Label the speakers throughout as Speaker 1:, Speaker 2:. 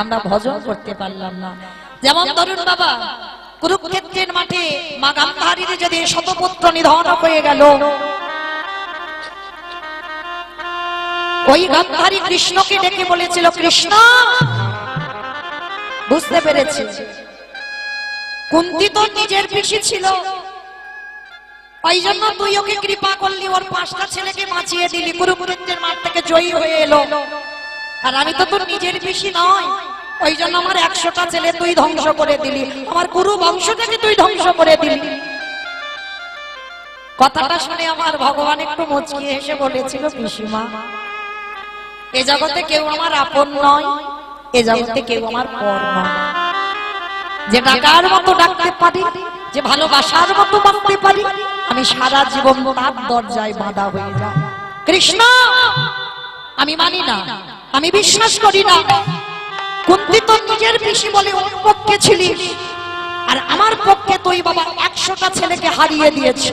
Speaker 1: আমরা ভজন করতে পারলাম না। যেমন ধরুন বাবা, কুরুক্ষেত্রের মাঠে মা গান্ধারীর যদি শতপুত্র নিধন হয়ে গেল, ওই গান্ধারী কৃষ্ণকে ডেকে বলেছিল, কৃষ্ণ, বুঝতে পেরেছি। কুন্তি তো নিজের পিসি ছিল। ওই জন্য তুই ওকে কৃপা করলি, ওর পাঁচটা ছেলেকে বাঁচিয়ে দিলি। কুরুক্ষেত্রের মাঠ থেকে জয়ী হয়ে এলো। আর আমি তো তোর নিজের বেশি নয় ওই জন্য আমার একশোটা ছেলে তুই ধ্বংস করে দিলি। আমার কুরু বংশটাকে তুই ধ্বংস করে দিলি। কথাটা শুনে আমার ভগবান একটু মুচকিয়ে এসে বলেছিল, পিসিমা, এ জগতে কেউ আমার আপন নয়, এ জগতে কেউ আমার পর নয়। যে ডাকার মতো ডাকতে পারি, যে ভালোবাসার মতো বাঁধতে পারি, আমি সারা জীবন তার দরজায় বাঁধা হয়ে যাই। কৃষ্ণ, আমি মানি না। আমি বিশ্বাস করি না। কুন্তি তো নিজের পিসি বলে ওর পক্ষে ছিলি। আর আমার পক্ষে তুই বাবা একশোটা ছেলেকে হারিয়ে দিয়েছে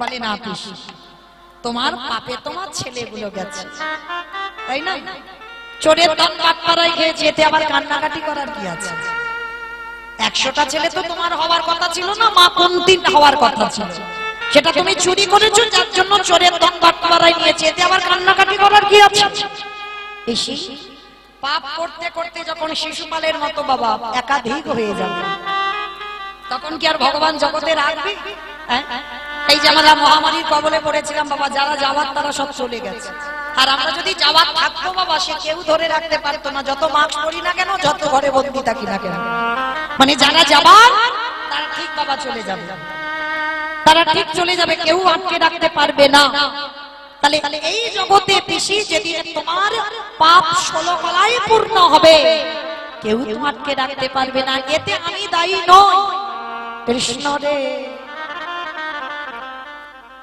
Speaker 1: বলে, না পিসি, তোমার পাপে তোমার ছেলেগুলো গেছে। তাই না? চোরের দাম কাটপাড়ায় খেয়েছে এতে আবার কান্নাকাটি করার কি আছে? একশোটা ছেলে তো তোমার হওয়ার কথা ছিল না, মা কুন্তির হওয়ার কথা ছিল। সেটা তুমি চুরি করেছ, যার জন্য চোরের দম কাটপাড়ায় নিয়েছে এতে আবার কান্নাকাটি করার কি আছে? পিসি, পাপ করতে করতে যখন শিশুপালের মতো বাবা একাধিক হয়ে যাবে, তখন কি আর ভগবান জগতে রাখবে? হ্যাঁ? এই যে আমরা মহামারীর কবলে পড়েছিলাম বাবা, যারা যাওয়ার তারা সব চলে গেছে। আর আমরা যদি যাওয়ার থাকতো বাবা, সে কেউ ধরে রাখতে পারতো না। যত মাস্ক পরি না কেন, যত ঘরে বন্দি থাকি না কেন। মানে যারা যাবার, তারা ঠিক বাবা চলে যাবে। তারা ঠিক চলে যাবে, কেউ আটকে রাখতে পারবে না। তাহলে এই জগতে পিসি যেদিন তোমার পাপ ষোলো কলায় পূর্ণ হবে, কেউ তোমাকে রাখতে পারবে না, এতে আমি দায়ী নই। কৃষ্ণ রে,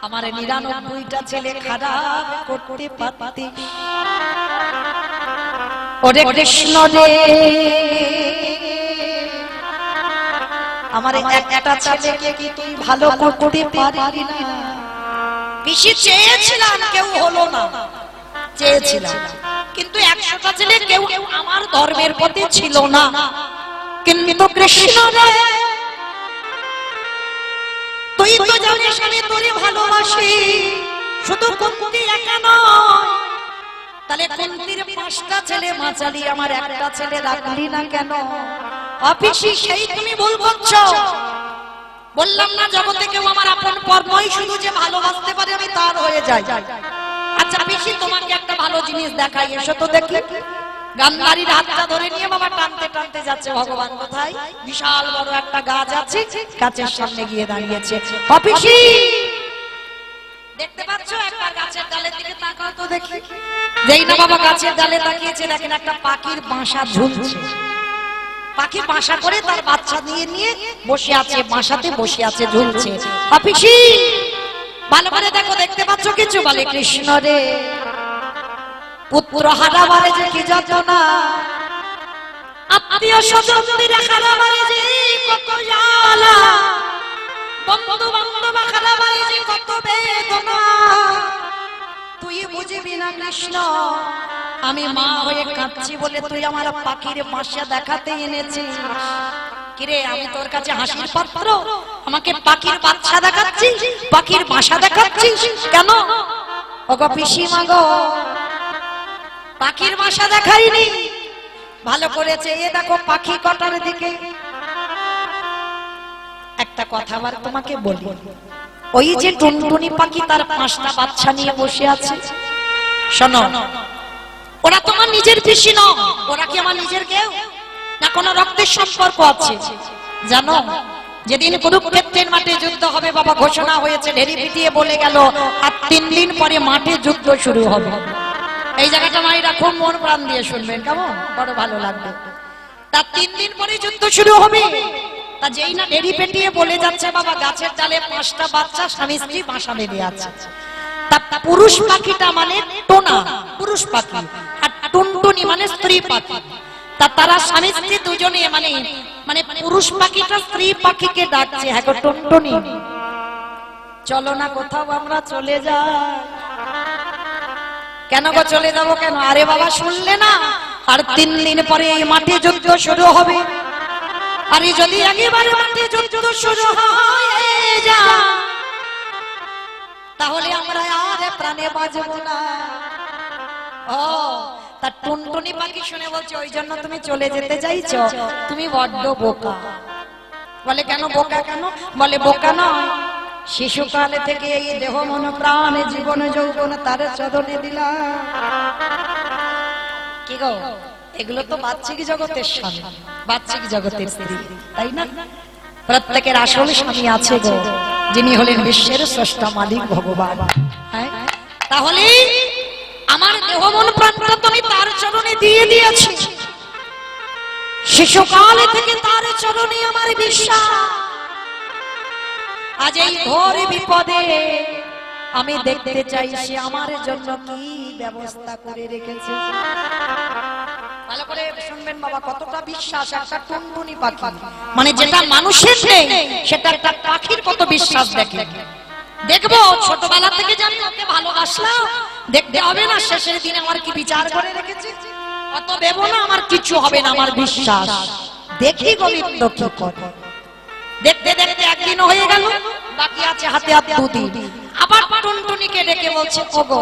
Speaker 1: আমার নিরানব্বইটা ছেলে খারাপ করতে পারতে। ওরে কৃষ্ণ রে, আমার একটা ছেলেকে কি তুই ভালো করতে পারবি না? পিসি চেয়েছিলাম কেউ হলো না। চেয়েছিলাম। কিন্তু একশোটা ছেলে কেউ আমার ধর্মের প্রতি ছিল না। কিন্তু কৃষ্ণ তুই তো জানিস আমি তোরে ভালোবাসি। শুধু কুন্তি একা নয়। তাহলে কুন্তির পাঁচটা ছেলে মাচালি আমার একটা ছেলে রাখলি না কেন? অফিসি সেই তুমি ভুল করছ। বললাম না, জগতে কেউ আমার আপন কর্মই শুধু যে ভালোবাসতে পারে আমি তার হয়ে যাই। আচ্ছা পিসি, তোমাকে একটা ভালো জিনিস দেখাই, এসো তো দেখি। গান্ধারীর হাতটা ধরে নিয়ে বাবা টানতে টানতে যাচ্ছে, ভগবান কোথায়? বিশাল বড় একটা গাছ আছে, গাছের সামনে গিয়ে দাঁড়িয়েছে। অফিসি দেখতে পাচ্ছ, একবার গাছের ডালের দিকে তাকাও তো দেখি। যেই না বাবা গাছের ডালে তাকিয়েছে, দেখেন একটা পাখির বাসা ঝুলছে। পাখি বাসা করে তার বাচ্চা নিয়ে নিয়ে বসে আছে, বাসাতে বসে আছে, ঝুলছে। অফিসি! ভালো করে দেখো, দেখতে পাচ্ছ কিছু? বলে, কৃষ্ণ রে, পুত্র হারাবারে যে কি যাতনা আত্মীয় স্বজনদের হারাবারে যে কত জ্বালা? বন্ধু বান্ধব হারাবারে যে কত বেদনা? তুই বুঝবি না, কৃষ্ণ? আমি মা হয়ে কাঁদছি বলে তুই আমার পাখির বাসা দেখাতে এনেছিস। কিরে, আমি তোর কাছে হাসির পাত্র? আমাকে পাখির বাচ্চা দেখাচ্ছিস? পাখির বাসা দেখাচ্ছিস? কেন? ওগো পিসিমা গো, পাখির বাসা দেখাইনি। ভালো করেছে, এ দেখো পাখি কটার দিকে। একটা কথা আবার তোমাকে বলি। ওই যে টুনটুনি পাখি তার পাঁচটা বাচ্চা নিয়ে বসে আছে। শোনো, ওরা তোমার নিজের পিসি ন ওরা কি আমার নিজের কেউ? না কোনো রক্তের সম্পর্ক আছে। জানো, যেদিন কুরুক্ষেত্রের মাঠে যুদ্ধ হবে বাবা, ঘোষণা হয়েছে, ঢেরি পিটিয়ে বলে গেল, আর তিন দিন পরে মাঠে যুদ্ধ শুরু হবে। এই জায়গাটা মায়েরা খুব মন প্রাণ দিয়ে শুনবেন, কেমন? বড় ভালো লাগবে। তার তিন দিন পরে যুদ্ধ শুরু হবে। তা যেই না ঢেরি পেটিয়ে বলে যাচ্ছে বাবা গাছের ডালে পাঁচটা বাচ্চা স্বামী স্ত্রী বাসা বেঁধে আছে। তা পুরুষ পাখিটা মানে টোনা। পুরুষ পাখি। আর টুনটুনি মানে স্ত্রী পাখি। তা তারা স্বামী স্ত্রী দুজনে মানে মানে পুরুষ পাখিটা স্ত্রী পাখিকে ডাকছে। হ্যাঁ গো টুনটুনি। চলো না কোথাও আমরা চলে যাই। কেন গো চলে যাব কেন? আরে বাবা শুনলে না? আর তিন দিন পরে এই মাঠে যুদ্ধ শুরু হবে। আর যদি একেবারে যুদ্ধ শুরু তাহলে আমরা আর প্রাণে বাঁচব না। ও, তা টুনটুনি পাখি শুনে বলছে, ওই জন্য তুমি চলে যেতে চাইছো? তুমি বড্ড বোকা। বলে, কেন বোকা কেন? বলে, বোকা নয় শিশুকালে থেকে এই দেহ, মন, প্রাণ, জীবন, যৌবন তার চদনে দিলাম। কি গো, এগুলো তো বাচ্চিক জগতের স্বামী। বাচ্চিক জগতের স্ত্রী, তাই না? প্রত্যেকের আসল স্বামী আছে গো, যিনি হলেন বিশ্বের স্রষ্টা মালিক ভগবান। হ্যাঁ? তাহলে আমার দেহ মন প্রাণটা তুমি তার চরণে দিয়ে দিয়েছি। শিশুকাল থেকে তার চরণে আমার বিশ্বাস। আজ এই ঘোর বিপদে আমি দেখতে চাই সে আমার জন্য কি ব্যবস্থা করে রেখেছে। ভালো করে শুনবেন বাবা, কতটা বিশ্বাস, একটা টুনটুনি পাখি। মানে যেটা মানুষের নেই, সেটা একটা পাখির কত বিশ্বাস দেখে। দেখব, ছোটবেলা থেকে জানি ওকে ভালোবাসলাম, দেখতে হবে না, শেষের দিনে আমার কি বিচার করে রেখেছে? অত দেবো না, আমার কিছু হবে না, আমার বিশ্বাস। দেখি গোবিন্দ কি করে। দেখতে দেখতে একদিন হয়ে গেল, বাকি আছে হাতে হাতে দুদিন। আবার টুনটুনিকে ডেকে বলছে, ওগো,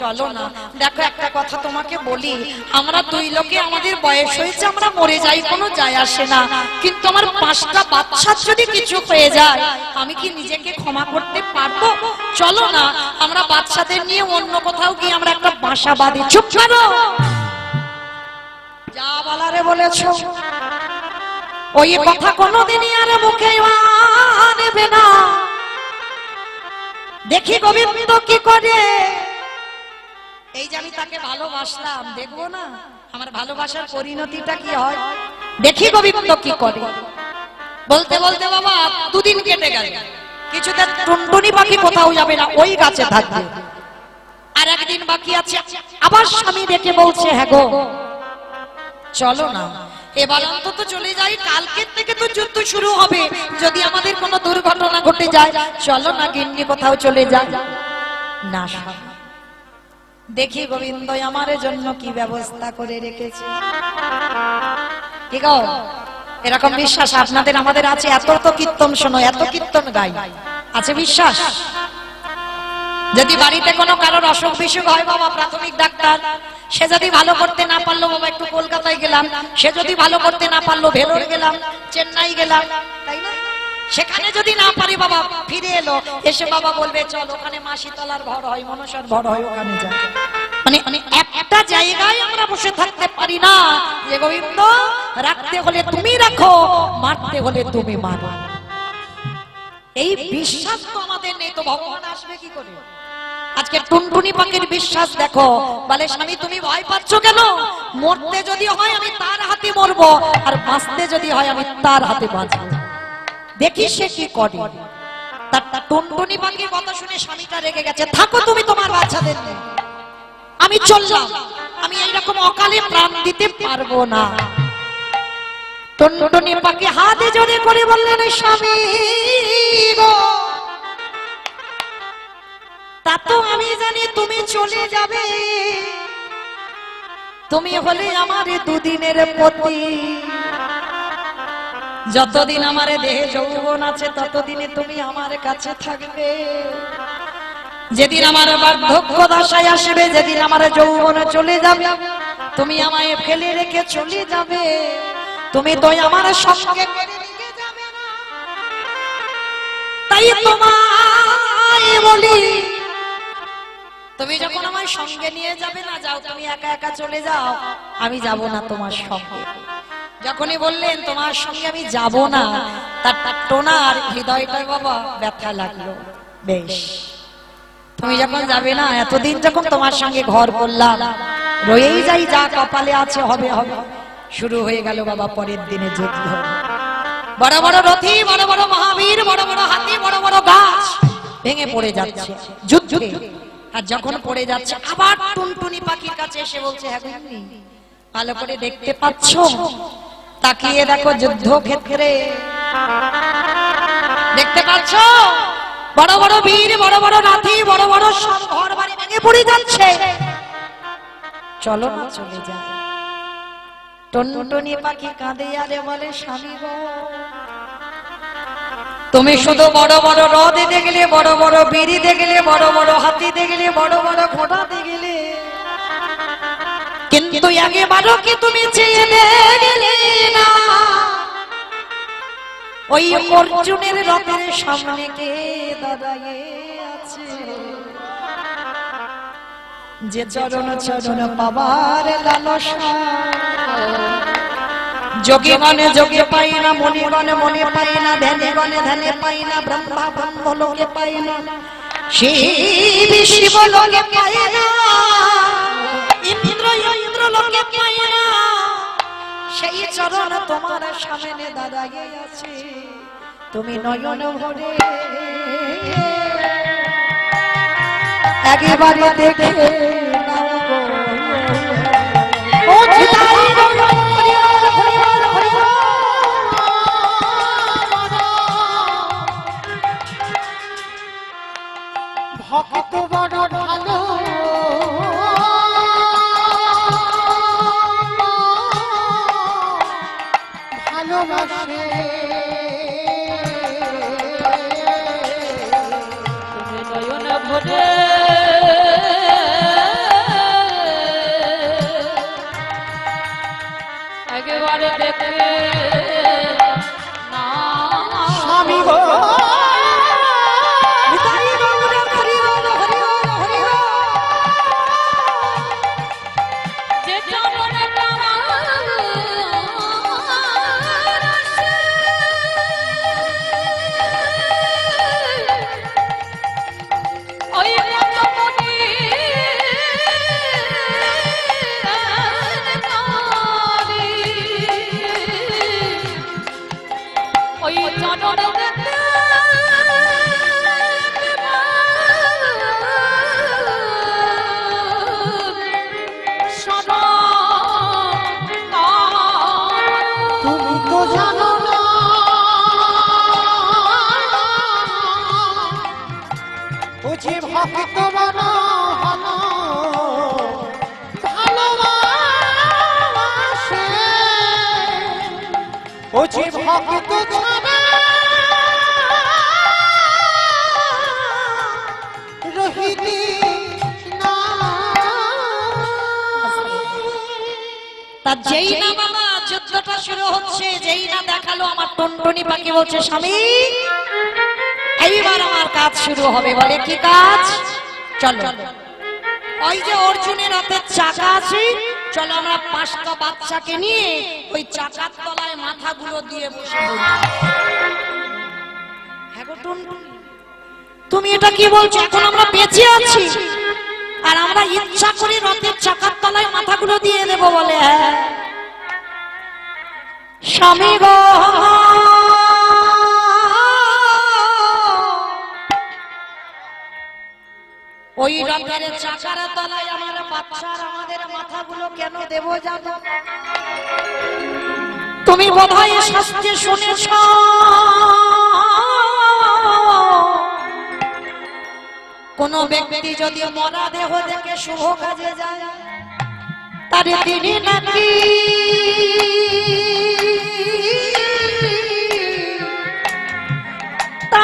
Speaker 1: চলো না। দেখো, একটা কথা তোমাকে বলি। আমরা দুই লোকে আমাদের বয়স হয়েছে, আমরা মরে যাই, কোনো যায় আসে না। কিন্তু আমার পাঁচটা বাচ্চার যদি কিছু হয়ে যায়, আমি কি নিজেকে ক্ষমা করতে পারব? চলো না, আমরা বাচ্চাদের নিয়ে অন্য কোথাও গিয়ে আমরা একটা বাসা বাঁধি চুপ করো। যা বলারে বলেছ। ওই কথা কোনোদিনই আর মুখে আনবে না। দেখি গোবিন্দ কি করে। এই যে আমি তাকে ভালোবাসলাম, দেখব না? আমার ভালোবাসার পরিণতিটা কি হয়? দেখি গোবিন্দ কি করে। বলতে বলতে বাবা, দুদিন কেটে গেল। কিছুতে টুনটুনি পাখি কোথাও যাবে না, ওই গাছে থাকবে। আর একদিন বাকি আছে, আবার স্বামী ডেকে বলছে হ্যাঁ গো, চলো না। এবার অন্তত চলে যাই, কালকের থেকে তো যুদ্ধ শুরু হবে। যদি আমাদের কোনো দুর্ঘটনা ঘটে যায়, চলো না গিন্নি, কোথাও চলে যায় না। দেখি গোবিন্দ, আমার জন্য কি ব্যবস্থা করে রেখেছে? কি গো? এরকম বিশ্বাস আপনাদের, আমাদের আছে? এত তো কীর্তন শোনো, এত কীর্তন গাই। আছে বিশ্বাস? যদি বাড়িতে কোনো কারোর অসুখ বিসুখ হয়, বাবা, প্রাথমিক ডাক্তার। সে যদি ভালো করতে না পারল, বাবা, একটু কলকাতায় গেলাম। সে যদি ভালো করতে না পারল, ভেলোর গেলাম, চেন্নাই গেলাম, তাই না? সেখানে যদি না পারি, বাবা, ফিরে এলো। এসে বাবা বলবে, চল, ওখানে মাসিতলার ঘর হয়, মনসার ঘর হয়, ওখানে যা। মানে মানে একটা জায়গায় আমরা বসে থাকতে পারি না। যে গোবিন্দ, রাখতে হলে তুমি রাখো, মারতে হলে তুমি মারো। এই বিশ্বাস তো আমাদের নেই, তো ভগবান আসবে কি করে? আজকে টুনটুনি পাখির বিশ্বাস দেখো। বলে, স্বামী, তুমি ভয় পাচ্ছ কেন? মরতে যদি হয় আমি তার হাতে মরবো, আর বাঁচতে যদি হয় আমি তার হাতে বাঁচবো। দেখি সে কি করে। তার টুনটুনি পাখির কথা শুনে স্বামীটা রেগে গেছে, থাকো তুমি তোমার বাচ্চাদের। আমি চললাম। আমি এইরকম অকালে প্রাণ দিতে পারব না। টুনটুনি পাখি হাতে জোরে করে বললেন, স্বামী গো তা তো আমি জানি তুমি চলে যাবে। তুমি হলে আমার দুদিনের পতি। যতদিন আমার দেহে যৌবন আছে, ততদিনে তুমি আমার কাছে থাকবে। যেদিন আমার বার্ধক্য দশায় আসবে, যেদিন আমার যৌবন চলে যাবে, তুমি আমায় ফেলে রেখে চলে যাবে। তুমি তো আমার সঙ্গে। তাই তোমায় বলি তুমি যখন আমার সঙ্গে নিয়ে যাবে না যাও তুমি একা একা চলে যাও আমি যাব না তোমার সঙ্গে। যখনই বললেন তোমার সঙ্গে আমি যাব না তার তার টোনার হৃদয়টা বাবা ব্যথা লাগল। বেশ। তুমি যখন যাবে না এতদিন যখন তোমার সঙ্গে ঘর করলাম রয়েই যাই যা কপালে আছে হবে হবে। শুরু হয়ে গেল বাবা পরের দিনে যুদ্ধ বড় বড় রথি বড় বড় মহাবীর বড় বড় হাতি বড় বড় গাছ ভেঙে পড়ে যাচ্ছে। যুদ্ধে। আর যখন পড়ে যাচ্ছে, আবার টুনটুনি পাখির কাছে এসে বলছে হ্যাঁ ভালো করে দেখতে পাচ্ছ? তাকিয়ে দেখো যুদ্ধ ক্ষেত্রে। দেখতে পাচ্ছ? বড় বড় বীর, বড় বড় নাথি বড় বড় সব ঘর বাড়ি ভেঙে পড়ে যাচ্ছে। চলো না চলে যাও টনটনি পাখি কাঁদে, আরে বলে, স্বামী গো তুমি শুধু বড় বড় হ্রদে দেখলে, বড় বড় বিড়ি দেখলে, বড় বড় হাতি দেখলে, বড় বড় ঘোড়া দেখলে। কিন্তু একেবারও কি তুমি চেয়ে দেখলে না? ওই অর্জুনের রথের সামনে কে দাঁড়ায়ে আছে? যে চরণ চরণ পাবার লালসা। যোগী গণে যোগে পাই না মনি গণে মনে পাই না ধ্যানে গণে ধ্যানে পাই না ব্রহ্মা ব্রহ্ম লোকে পাই না। শিব শিব লোকে পাই না। ইন্দ্র ইন্দ্র লোকে পাই না। সেই চরণ তোমার সামনে দাঁড়াইয়ে আছে তুমি নয়ন ভরে। একেবারে দেখে। ও শুরু হচ্ছে, যেই না দেখাল আমার টনটনি পাখি বলছে, স্বামী, এইবার আমার কাজ শুরু হবে। বলে, কি কাজ? চলো। ওই যে অর্জুনের হাতের চাকা আছে, চলো আমরা পাঁচটা বাচ্চাকে নিয়ে ওই চাকার তলায় মাথাগুলো দিয়ে বসে। হ্যাঁ তুমি এটা কি বলছো? এখন আমরা বেঁচে আছি। আর আমরা ইচ্ছা করে রথের চাকার তলায় মাথাগুলো দিয়ে দেবো বলে হ্যাঁ। স্বামী গো। ওই রথের চাকার তলায় আমার বাচ্চার আমাদের মাথাগুলো কেন দেব জানো? তুমি বোধহয় শাস্ত্রে শুনেছ। কোন ব্যক্তি যদি মরা দেহ দেখে শুভ কাজে যায় তার তিনি নাকি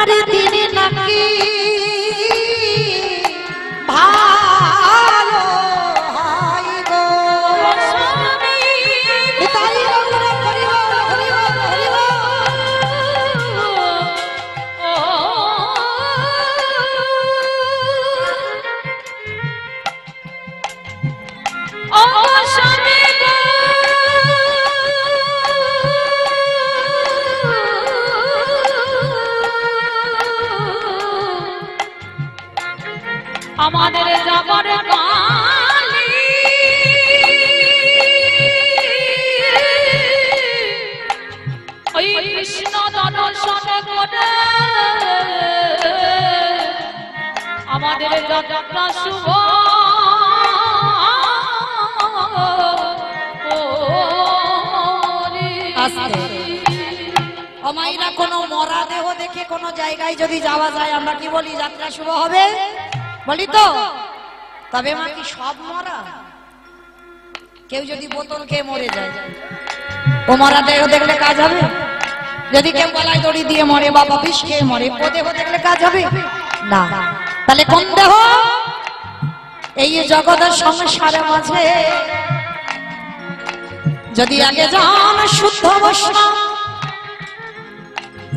Speaker 1: তার তিনি নাকি দেখে কোনো জায়গায় যদি যাওয়া যায়, আমরা কি বলি যাত্রা শুভ হবে? বলি তো। তবে মা কি সব মরা? কেউ যদি বোতল খেয়ে মরে যায়। ও মরা দেহ দেখলে কাজ হবে? যদি কেউ গলায় দড়ি দিয়ে মরে বাবা বিষ খেয়ে মরে, ও দেহ দেখলে কাজ হবে? না। তাহলে কোন দেহ? এই জগতের সংসারের মাঝে। যদি আগে যান শুদ্ধ বৈষ্ণব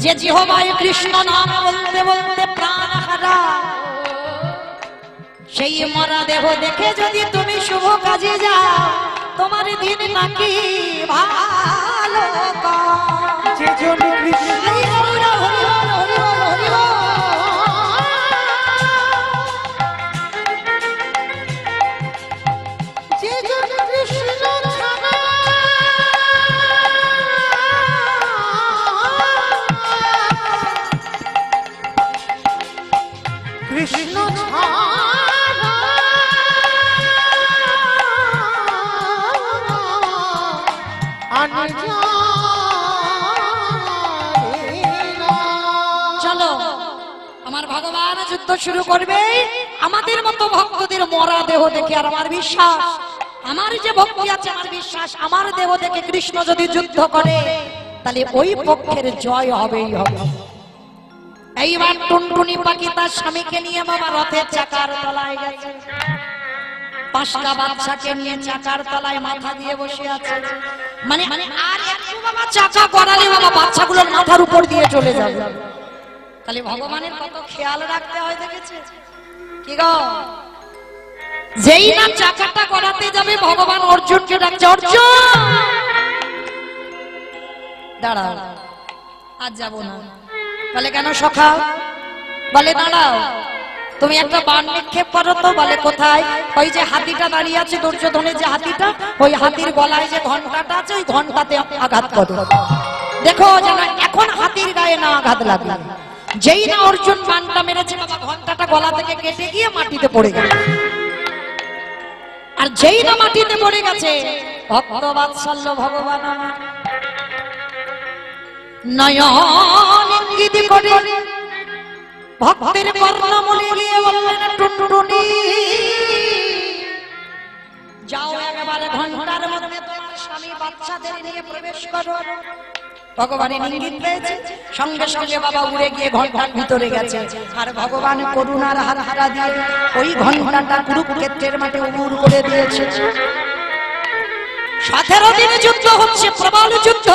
Speaker 1: যে জিহবায় কৃষ্ণ নাম বলতে বলতে প্রাণ হারা সেই মরা দেহ দেখে যদি তুমি শুভ কাজে যাও, তোমার দিন নাকি ভালো
Speaker 2: কৃষ্ণ
Speaker 1: শুরু করবে? আমাদের মতো ভক্তদের মরা দেহ দেখে আর আমার বিশ্বাস। আমার যে ভক্তি আছে, আমার বিশ্বাস, আমার দেহ দেখে কৃষ্ণ যদি যুদ্ধ করে, তাহলে ওই পক্ষের জয় হবেই হবে। এইবার টুনটুনি পাখি তার স্বামীকে নিয়ে বাবা রথের চাকার তলায় গেছে। পাঁচটা বাচ্চাকে নিয়ে চাকার তলায় মাথা দিয়ে বসে আছে। মানে মানে আর একটু বাবা চাকা করালে বাবা বাচ্চাগুলোর মাথার উপর দিয়ে চলে যাবে। তাহলে ভগবানের কত খেয়াল রাখতে হয় দেখেছে? কি গো? যেই না চাকাটা করাতে যাবে, ভগবান অর্জুনকে ডাকছে, অর্জুন! দাঁড়াও, আজ যাব না। বলে, কেন সখা? বলে, দাঁড়াও, তুমি একটা বান নিক্ষেপ করো তো। বলে, কোথায়? ওই যে হাতিটা দাঁড়িয়ে আছে, দুর্যোধনের যে হাতিটা, ওই হাতির গলায় যে ঘন্টাটা আছে, ওই ঘন্টাতে আঘাত করো। দেখো, যেন এখন হাতির গায়ে না আঘাত লাগে। যেই না অর্জুন বানটা মেরেছে বাবা, ঘন্টাটা গলা থেকে কেটে গিয়ে মাটিতে পড়ে গেল। আর যেই না মাটিতে পড়ে গেছে, ভক্ত বাৎসল্য ভগবান। নয়ন ইঙ্গিত করে, ভক্তের কর্ণমূলে গিয়ে বললেন, টুনটুনি, যাও একেবারে ঘণ্টার মধ্যে তোমার স্বামী বাচ্চাদের নিয়ে প্রবেশ করো। ভগবানের ইঙ্গিত পেয়েছে সঙ্গে সঙ্গে বাবা উড়ে গিয়ে ঘণ্টার ভিতরে গেছে। আর ভগবান করুণার হাত হারা দিয়ে ওই ঘন্টাটা কুরুক্ষেত্রের মাঠে উড় করে দিয়েছে। সতেরো দিনে যুদ্ধ হচ্ছে, প্রবল যুদ্ধ।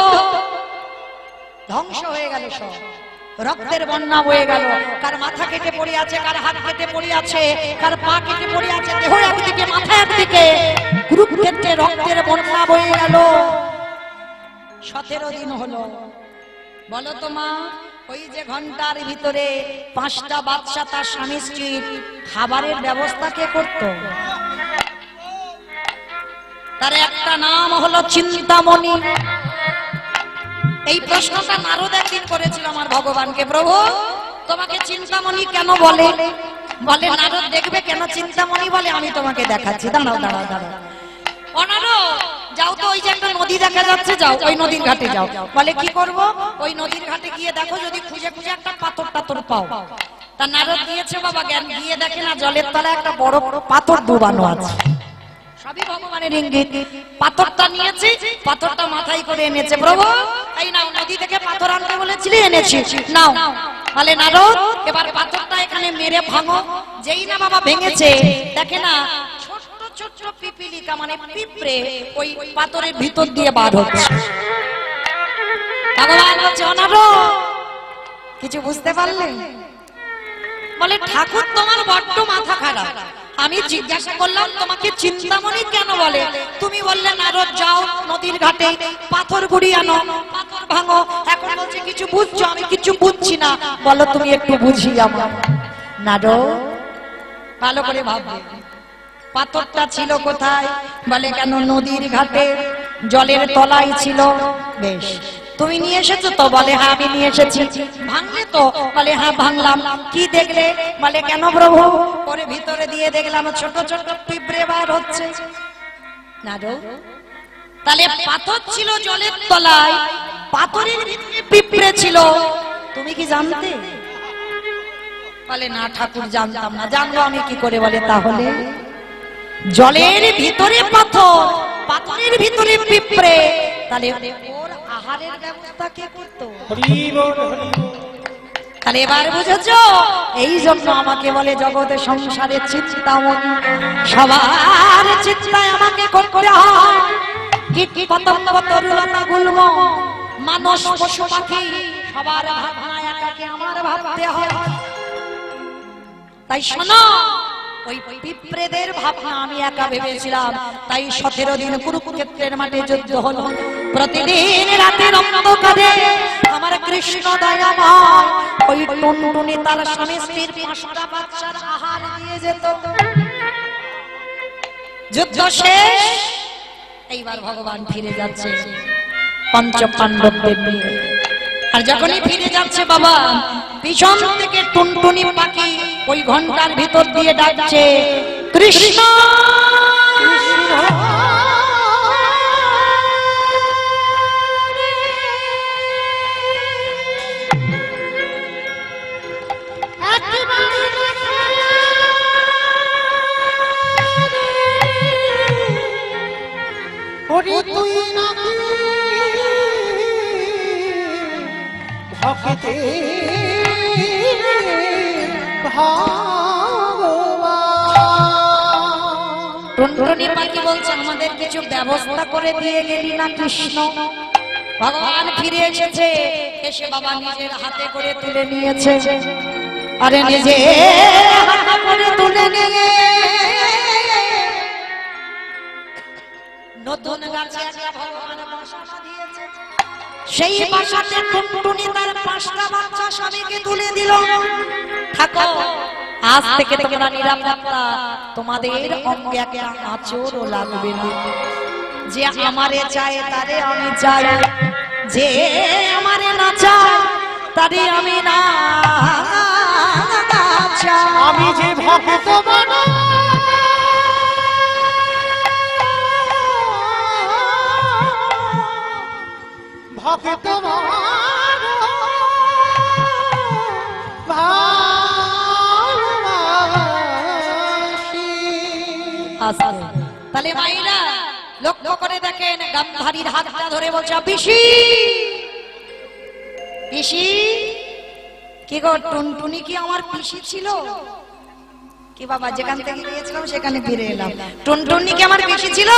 Speaker 1: ধ্বংস হয়ে গেল সব। রক্তের বন্যা বয়ে গেল। কার মাথা কেটে পড়ে আছে, কার হাত কেটে পড়ে আছে, কার পা কেটে পড়ে আছে, দেহ একদিকে, মাথা একদিকে। কুরুক্ষেত্রে রক্তের বন্যা বয়ে গেল। সতেরো দিন হলো। বলো তো মা, ওই যে ঘণ্টার ভিতরে পাঁচটা বাচ্চা তার স্বামী স্ত্রীর খাবারের ব্যবস্থা কে করত? তার একটা নাম হলো চিন্তামণি। এই প্রশ্নটা নারদ একদিন করেছিল আমার ভগবানকে, প্রভু, তোমাকে চিন্তামণি কেন বলে? বলে, নারদ দেখবে কেন চিন্তামণি বলে? আমি তোমাকে দেখাচ্ছি। দাঁড়াও দাঁড়াও দাঁড়াও। অনারো যাও তো ওই যে একটা নদী দেখা যাচ্ছে, যাও, ওই নদীর ঘাটে যাও। বলে কি করব? ওই নদীর ঘাটে গিয়ে দেখো, যদি খুঁজে খুঁজে একটা পাথর টাথর পাও। তা নারদ দিয়েছে বাবা জ্ঞান, গিয়ে দেখে না জলের তলায় একটা বড় বড় পাথর ডুবানো আছে। সবই ভগবানের ইঙ্গিত। পাথরটা নিয়েছি, পাথরটা মাথায় করে এনেছে। প্রভু, এই নাও, নদী থেকে পাথর আনতে বলেছিলি, এনেছি। নাও। বলে, নারদ, এবার পাথরটা এখানে মেরে ভাঙো। যেই না বাবা ভেঙেছে, দেখে না পিপিলিকা মানে পিঁপড়ে ওই পাথরের ভিতর দিয়ে বার হচ্ছে। ভগবান বলছে অনারদ কিছু বুঝতে পারলে? বলে, ঠাকুর, তোমার বড্ড মাথা খারাপ। আমি জিজ্ঞাসা করলাম, তোমাকে চিন্তামণি কেন বলে? তুমি বললে, নারদ, যাও নদীর ঘাটে, পাথর গুড়ি আনো, পাথর ভাঙো। এখন বলছে, কিছু বুঝছ? আমি কিছু বুঝছি না। বলো, তুমি একটু বুঝি আমার নারদ, ভালো করে ভাববে। পাথরটা ছিল কোথায়? বলে, কেন নদীর ঘাটে? জলের তলায় ছিল। বেশ, তুমি নিয়ে এসেছ তো? বলে হ্যাঁ আমি নিয়ে এসেছি। ভাঙলে তো? বলে হ্যাঁ ভাঙলাম। কি দেখলে? বলে, কেন প্রভু? পরে ভিতরে দিয়ে দেখলাম, ছোট ছোট পিঁপড়ে বার হচ্ছে। না তাহলে পাথর ছিল জলের তলায়, পাথরের ভিতরে পিঁপড়ে ছিল। তুমি কি জানতে? বলে, না, ঠাকুর, জানতাম না। জানলো আমি কি করে? বলে, তাহলে? জলের ভিতরে পাথর, পাথরের ভিতরে পিঁপড়ে। তাহলে ওর আহারের ব্যবস্থা কে করতো। তাহলে এবার বুঝেছ? এই জন্য আমাকে বলে জগতে সংসারের চিন্তামন সবার চিন্তায় আমাকে করতে হয়। মানুষ পশু পাখি, সবার ভাবনা একাকে আমার ভাবতে হয়। তাই শোনো ওই পিঁপড়েদের ভাবনা আমি একা ভেবেছিলাম। তাই সতেরো দিন কুরুক্ষেত্রের মাঠে যুদ্ধ হলো। প্রতিদিন অন্ধকারে আমার কৃষ্ণ ওই টুনটুনি তার স্বামী স্ত্রীর পাঁচটা বাচ্চার আহার দিয়ে যেত। যুদ্ধ শেষ। এইবার ভগবান ফিরে যাচ্ছে। পঞ্চ নিয়ে আর যখনই ফিরে যাচ্ছে বাবা, পিছন থেকে টুনটুনি পাখি ওই ঘণ্টার ভিতর দিয়ে ডাকছে, কৃষ্ণ!
Speaker 2: তুই ভক্তে
Speaker 1: টুনটুনি পাখি বলছে আমাদের কিছু ব্যবস্থা করে দিয়ে গেলি না কৃষ্ণ? ভগবান ফিরে এসেছে এসে বাবা নিজের হাতে করে তুলে নিয়েছে। আরে নিজে করে তুলে নিয়ে। নতুন গাছে ভগবান বাসা। দিয়েছে সেই বাসাতে টুনটুনি তার পাঁচটা বাচ্চা স্বামীকে তুলে দিল। থাকো, আজ থেকে তোমরা নিরাপত্তা। তোমাদের অঙ্গে একটা আচরও লাগবে যে আমারে চায়, তারে আমি চাই। যে আমারে না চায়, তারে আমি না
Speaker 2: আমি যে
Speaker 1: তাহলে মাইরা, লক্ষ্য করে দেখেন গান্ধারীর হাতটা ধরে বলছে, পিসি! পিসি! কি গো, টুনটুনি কি আমার পিসি ছিল? কি বাবা, যেখান থেকে গিয়েছিলাম, সেখানে ফিরে এলাম। টুনটুনি কি আমার পিসি ছিল?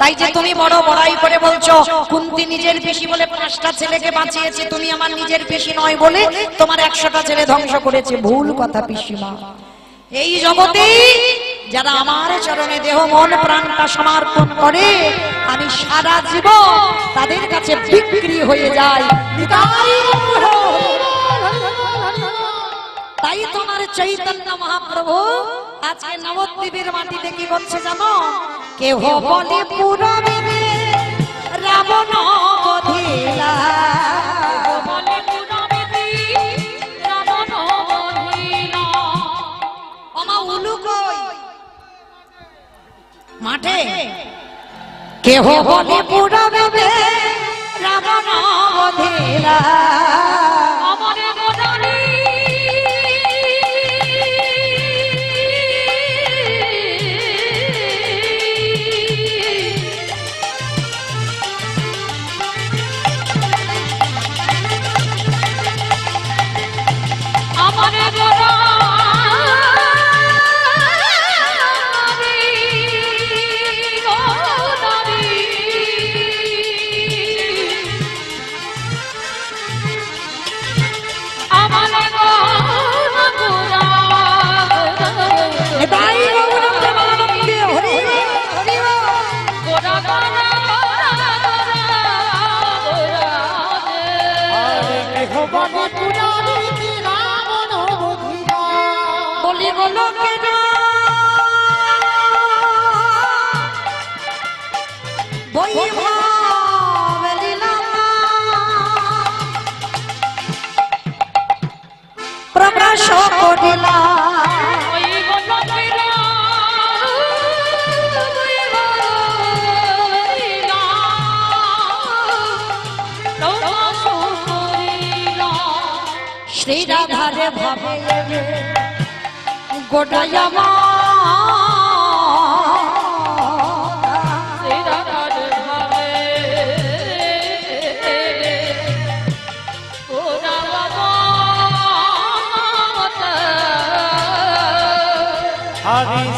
Speaker 1: তাই যে তুমি বড় বড়াই করে বলছো কুন্তি নিজের পিসি বলে পাঁচটা ছেলেকে বাঁচিয়েছে, তুমি আমার নিজের পিসি নয় বলে তোমার একশোটা ছেলে ধ্বংস করেছে। ভুল কথা, পিসিমা। এই জগতে যারা আমার চরণে দেহ, মন প্রাণটা সমর্পণ করে, আমি সারা জীবন তাদের কাছে বিক্রি হয়ে গৌর। তাই তোমার চৈতন্য মহাপ্রভু আজকে নবদ্বীপের মাটিতে কি করছে জানো? কেহ বলে পুরবে রাবণ বধিলা মাঠে। কেহ বলে পুরবে রাবণ বধিলা
Speaker 3: আমার
Speaker 1: করিলা। শ্রী রাধারে ভাবে গোটায়ামা
Speaker 3: শ্রী
Speaker 2: হরে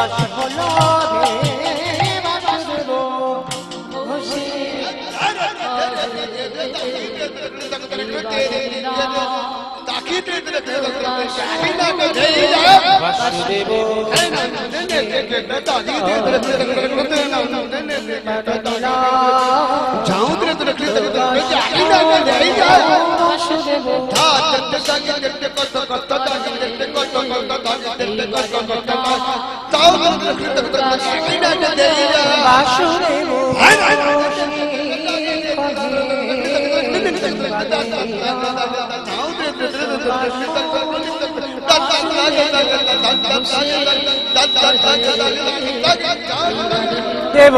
Speaker 2: প্রকাশ হলো রে বাসুদেব ঘোষে বাসুদেব লীলা বাসুদেব বাসুদেব দেব